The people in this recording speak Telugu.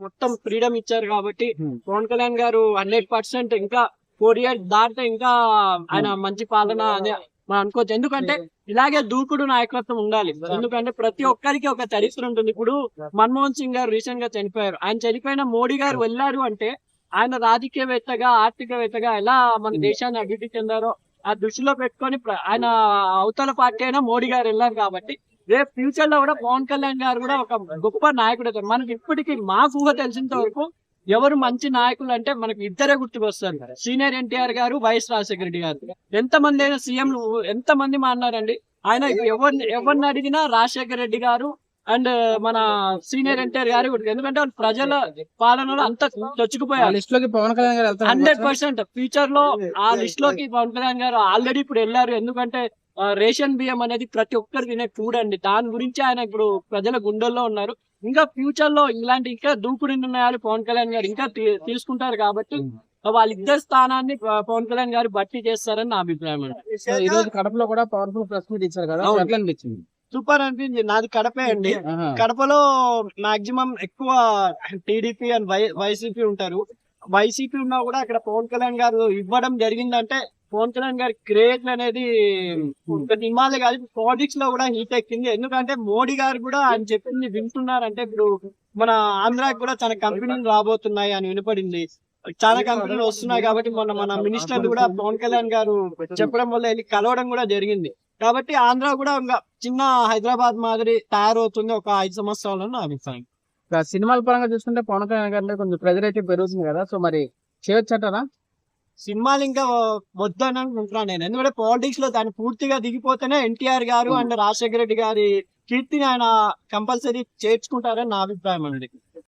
మొత్తం ఫ్రీడమ్ ఇచ్చారు కాబట్టి Hmm. పవన్ కళ్యాణ్ గారు హండ్రెడ్ పర్సెంట్ ఇంకా ఫోర్ ఇయర్స్ దాటితే ఇంకా ఆయన మంచి పాలన అదే మనం అనుకోవచ్చు. ఎందుకంటే ఇలాగే దూకుడు నాయకత్వం ఉండాలి. ఎందుకంటే ప్రతి ఒక్కరికి ఒక చరిత్ర ఉంటుంది. ఇప్పుడు మన్మోహన్ సింగ్ గారు రీసెంట్గా చనిపోయారు. ఆయన చనిపోయిన మోడీ గారు వెళ్ళారు అంటే ఆయన రాజకీయవేత్తగా ఆర్థికవేత్తగా ఎలా మన దేశాన్ని అభివృద్ధి చెందారో ఆ దృష్టిలో పెట్టుకొని ఆయన అవతల పార్టీ అయినా మోడీ గారు వెళ్ళారు కాబట్టి రేపు ఫ్యూచర్లో కూడా పవన్ కళ్యాణ్ గారు కూడా ఒక గొప్ప నాయకుడు అవుతారు. మనకి ఇప్పటికీ మాకు ఊహ తెలిసినంత వరకు ఎవరు మంచి నాయకులు అంటే మనకి ఇద్దరే గుర్తుకొస్తారు. సీనియర్ ఎన్టీఆర్ గారు వైఎస్ రాజశేఖర రెడ్డి గారు. ఎంత మంది అయినా సీఎం ఎంత మంది మాట్లాడండి ఆయన ఎవరిని ఎవరిని అడిగినా రాజశేఖర రెడ్డి గారు అండ్ మన సీనియర్ ఎన్టీఆర్ గారు. ఎందుకంటే వాళ్ళు ప్రజల పాలనలో అంత చొచ్చుకుపోయారు. లిస్ట్లోకి పవన్ కళ్యాణ్ గారు హండ్రెడ్ పర్సెంట్. ఫ్యూచర్లో ఆ లిస్ట్లోకి పవన్ కళ్యాణ్ గారు ఆల్రెడీ ఇప్పుడు వెళ్ళారు. ఎందుకంటే రేషన్ బియ్యం అనేది ప్రతి ఒక్కరికి తినే ఫుడ్ అండి. దాని గురించి ఆయన ఇప్పుడు ప్రజల గుండెల్లో ఉన్నారు. ఇంకా ఫ్యూచర్లో ఇలాంటి ఇంకా దూకుడు నిర్ణయాలు పవన్ కళ్యాణ్ గారు ఇంకా తీసుకుంటారు కాబట్టి వాళ్ళిద్దరు స్థానాన్ని పవన్ కళ్యాణ్ గారు భర్తీ చేస్తారని నా అభిప్రాయం ఈ రోజు కడపలో కూడా పవర్ఫుల్ ప్రెస్ మీట్ ఇచ్చారు కదా? అనిపించింది? సూపర్ అనిపించింది. నాది కడపే అండి. కడపలో మాక్సిమం ఎక్కువ టీడీపీ అండ్ వై వైసీపీ ఉంటారు. వైసీపీ ఉన్నా కూడా అక్కడ పవన్ కళ్యాణ్ గారు ఇవ్వడం జరిగిందంటే పవన్ కళ్యాణ్ గారి క్రేజ్ అనేది ఒక కాదు. పాలిటిక్స్లో కూడా హీట్ ఎక్కింది. ఎందుకంటే మోడీ గారు కూడా ఆయన చెప్పింది వింటున్నారంటే ఇప్పుడు మన ఆంధ్రాకి కూడా చాలా కంపెనీలు రాబోతున్నాయి అని వినపడింది. చాలా కంపెనీలు వస్తున్నాయి కాబట్టి మొన్న మన మినిస్టర్ కూడా పవన్ కళ్యాణ్ గారు చెప్పడం వల్ల వెళ్ళి కలవడం కూడా జరిగింది. కాబట్టి ఆంధ్ర కూడా ఇంకా చిన్న హైదరాబాద్ మాదిరి తయారవుతుంది ఒక ఐదు సంవత్సరాలను నా అభిప్రాయం సినిమాల పరంగా చూసుకుంటే పవన్ కళ్యాణ్ గారి కొంచెం ప్రెజర్ అయితే పెరుగుతుంది కదా. సో మరి చేయొచ్చటారా? సినిమాలు ఇంకా వద్దని అనుకుంటున్నాను నేను. ఎందుకంటే పాలిటిక్స్లో దాన్ని పూర్తిగా దిగిపోతేనే ఎన్టీఆర్ గారు అండ్ రాజశేఖర రెడ్డి గారి కీర్తిని ఆయన కంపల్సరీ చేర్చుకుంటారని నా అభిప్రాయం అండి.